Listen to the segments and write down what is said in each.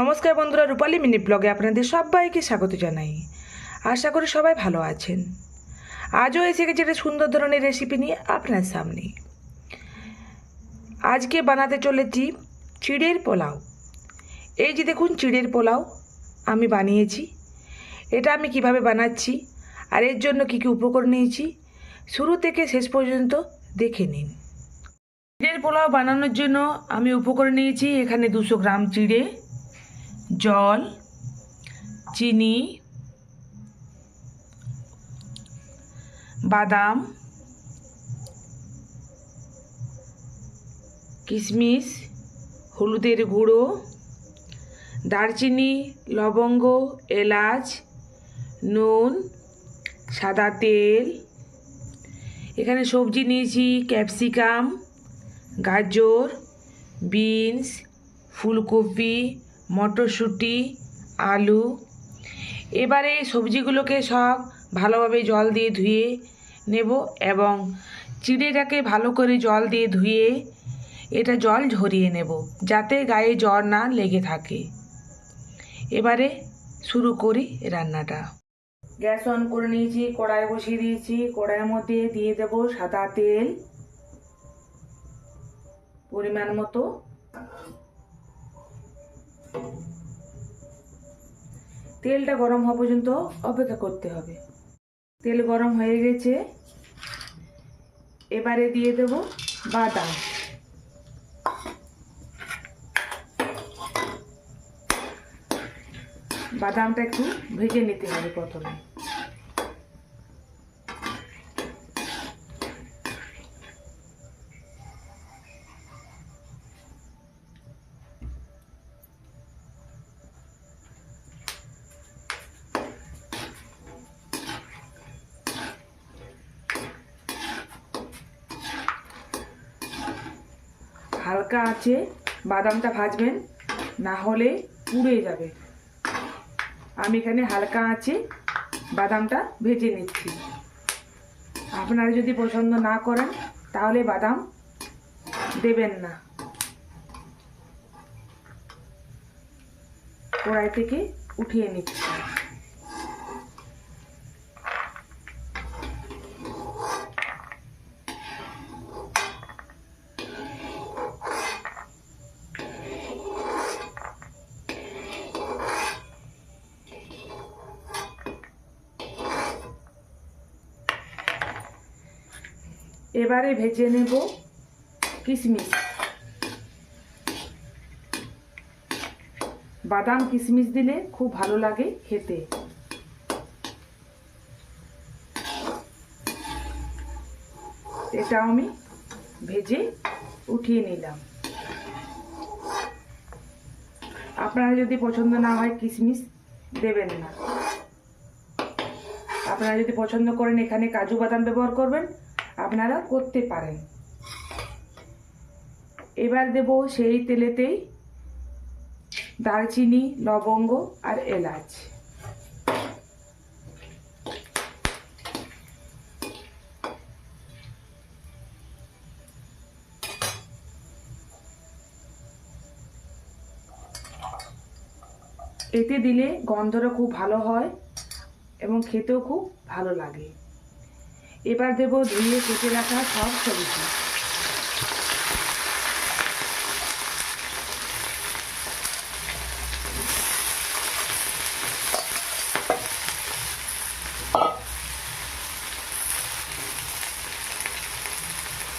নমস্কার বন্ধুরা, রূপালী মিনি ব্লগে আপনাদের সবাইকে স্বাগত জানাই। আশা করি সবাই ভালো আছেন। আজও এসে গেছে একটা সুন্দর ধরনের রেসিপি নিয়ে আপনার সামনে। আজকে বানাতে চলেছি চিড়ের পোলাও। এই যে দেখুন, চিড়ের পোলাও আমি বানিয়েছি। এটা আমি কীভাবে বানাচ্ছি আর এর জন্য কী কী উপকরণ নিয়েছি, শুরু থেকে শেষ পর্যন্ত দেখে নিন। চিড়ের পোলাও বানানোর জন্য আমি উপকরণ নিয়েছি এখানে দুশো গ্রাম চিড়ে জল, চিনি, বাদাম, কিশমিশ, হলুদের গুঁড়ো, দারচিনি, লবঙ্গ, এলাচ, নুন, সাদা তেল। এখানে সবজি নিয়েছি, ক্যাপসিকাম, গাজর, বিনস, ফুলকপি মটরশুঁটি, আলু। এবারে সবজিগুলোকে সব ভালোভাবে জল দিয়ে ধুয়ে নেব এবং চিড়েটাকে ভালো করে জল দিয়ে ধুয়ে এটা জল ঝরিয়ে নেব যাতে গায়ে জ্বর না লেগে থাকে। এবারে শুরু করি রান্নাটা। গ্যাস অন করে নিয়েছি, কড়াই বসিয়ে দিয়েছি। কড়াইয়ের মধ্যে দিয়ে দেব সাদা তেল। পরিমাণ মতো তেলটা গরম হওয়া পর্যন্ত অপেক্ষা করতে হবে। তেল গরম হয়ে গেছে। এবারে দিয়ে দেব বাদাম। বাদামটা একটু ভেজে নিতে হবে প্রথমে। হালকা আছে, বাদামটা ভাজবেন না হলে পুড়ে যাবে। আমি এখানে হালকা আছে, বাদামটা ভেজে নিচ্ছি। আপনারা যদি পছন্দ না করেন, তাহলে বাদাম দেবেন না। কড়াই থেকে উঠিয়ে নিচ্ছি। এবারে ভেজে নেব কিশমিশ বাদাম কিশমিশ দিলে খুব ভালো লাগে খেতে। এটা আমি ভেজে উঠিয়ে নিলাম। আপনারা যদি পছন্দ না হয় কিশমিশ দেবেন না। আপনারা যদি পছন্দ করেন এখানে কাজু বাদাম ব্যবহার করবেন। আপনারা করতে পারেন। এবার দেব সেই তেলেতেই দারচিনি, লবঙ্গ আর এলাচ। এতে দিলে গন্ধটা খুব ভালো হয় এবং খেতেও খুব ভালো লাগে। এবার দেব ধুয়ে কেটে রাখা সব সবজি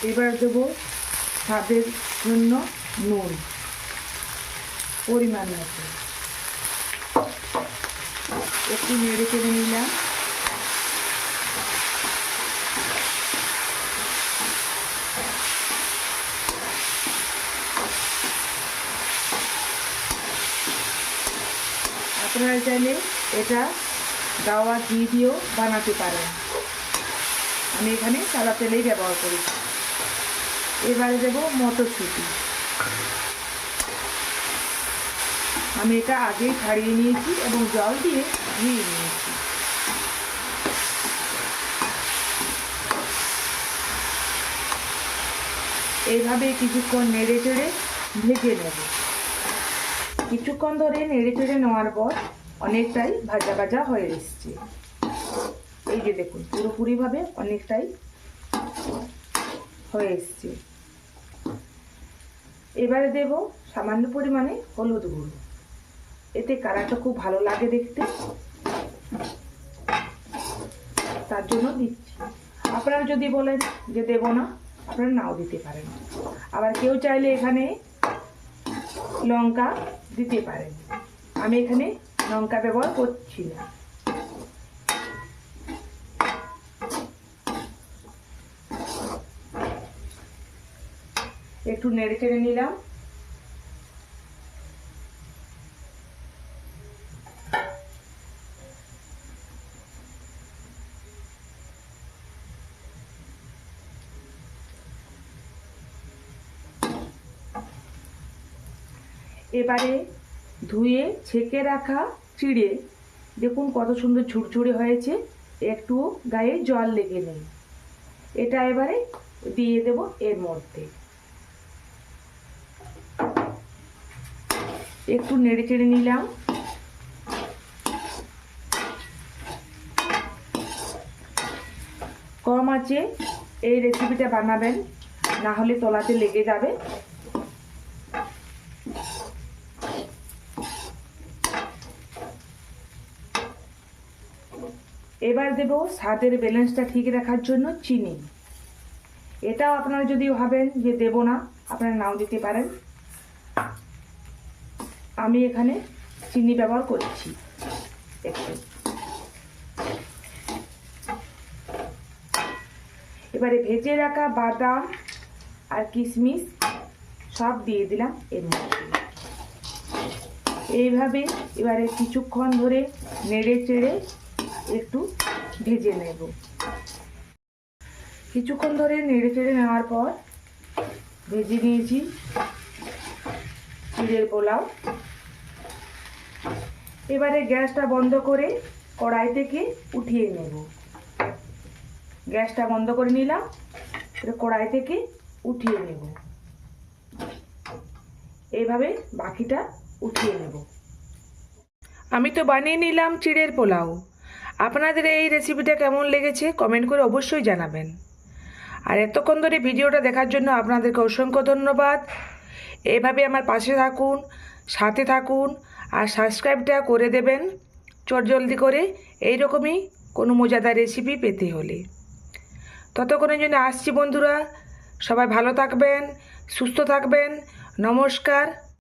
এবার দেব স্বাদের জন্য নুন, পরিমাণ মতো। একটু নেড়ে চেড়ে নিলাম। আপনারা চাইলে এটা গাওয়া ঘি দিয়েও বানাতে পারেন। আমি এখানে সাদা তেলেই ব্যবহার করি এবারে দেবো মটরশুঁটি। আমি এটা আগেই ছাড়িয়ে নিয়েছি এবং জল দিয়ে ধুয়ে নিয়েছি। এইভাবে কিছুক্ষণ নেড়ে চেড়ে ভেজে নেব। কিছুক্ষণ ধরে নেড়ে চেড়ে নেওয়ার পর অনেকটাই ভাজা ভাজা হয়ে এসছে। এই যে দেখুন, পুরোপুরিভাবে অনেকটাই হয়ে এসছে। এবারে দেব সামান্য পরিমাণে হলুদ গুঁড়ো। এতে কালারটা খুব ভালো লাগে দেখতে। তার জন্য দিচ্ছি। আপনারা যদি বলেন যে দেব না, আপনারা নাও দিতে পারেন। আবার কেউ চাইলে এখানে লঙ্কা দিতে পারেন আমি এখানে লঙ্কা ব্যবহার করছি না। একটু নেড়ে চেড়ে নিলাম। এবারে ধুয়ে, ছেঁকে রাখা চিড়ে। দেখুন কত সুন্দর ঝুরঝুরে হয়েছে। একটু গায়ে জল লেগে নেই। এটা এবারে দিয়ে দেব এর মধ্যে। একটু নেড়ে চেড়ে নিলাম। কম আছে, এই রেসিপিটা বানাবেন, না হলে তলাতে লেগে যাবে। এবার দেব স্বাদের ব্যালেন্সটা ঠিক রাখার জন্য চিনি। এটাও আপনারা যদি ভাবেন যে দেব না, আপনারা নাও দিতে পারেন। আমি এখানে চিনি ব্যবহার করছি। এবারে ভেজে রাখা বাদাম আর কিশমিশ সব দিয়ে দিলাম এর মধ্যে। এইভাবে এবারে কিছুক্ষণ ধরে নেড়ে চেড়ে একটু ভেজে নেব। কিছুক্ষণ ধরে নেড়ে চেড়ে নেওয়ার পর ভেজে নিয়েছি চিড়ের পোলাও। এবারে গ্যাসটা বন্ধ করে কড়াই থেকে উঠিয়ে নেব। গ্যাসটা বন্ধ করে নিলাম কড়াই থেকে উঠিয়ে নেব। এইভাবে বাকিটা উঠিয়ে নেব। আমি তো বানিয়ে নিলাম চিড়ের পোলাও। আপনাদের এই রেসিপিটা কেমন লেগেছে কমেন্ট করে অবশ্যই জানাবেন। আর এতক্ষণ ধরে ভিডিওটা দেখার জন্য আপনাদেরকে অসংখ্য ধন্যবাদ। এভাবে আমার পাশে থাকুন, সাথে থাকুন, আর সাবস্ক্রাইবটা করে দেবেন চটজলদি করে এই রকমই কোনো মজাদার রেসিপি পেতে হলে। ততক্ষণের জন্য আসছি বন্ধুরা, সবাই ভালো থাকবেন, সুস্থ থাকবেন, নমস্কার।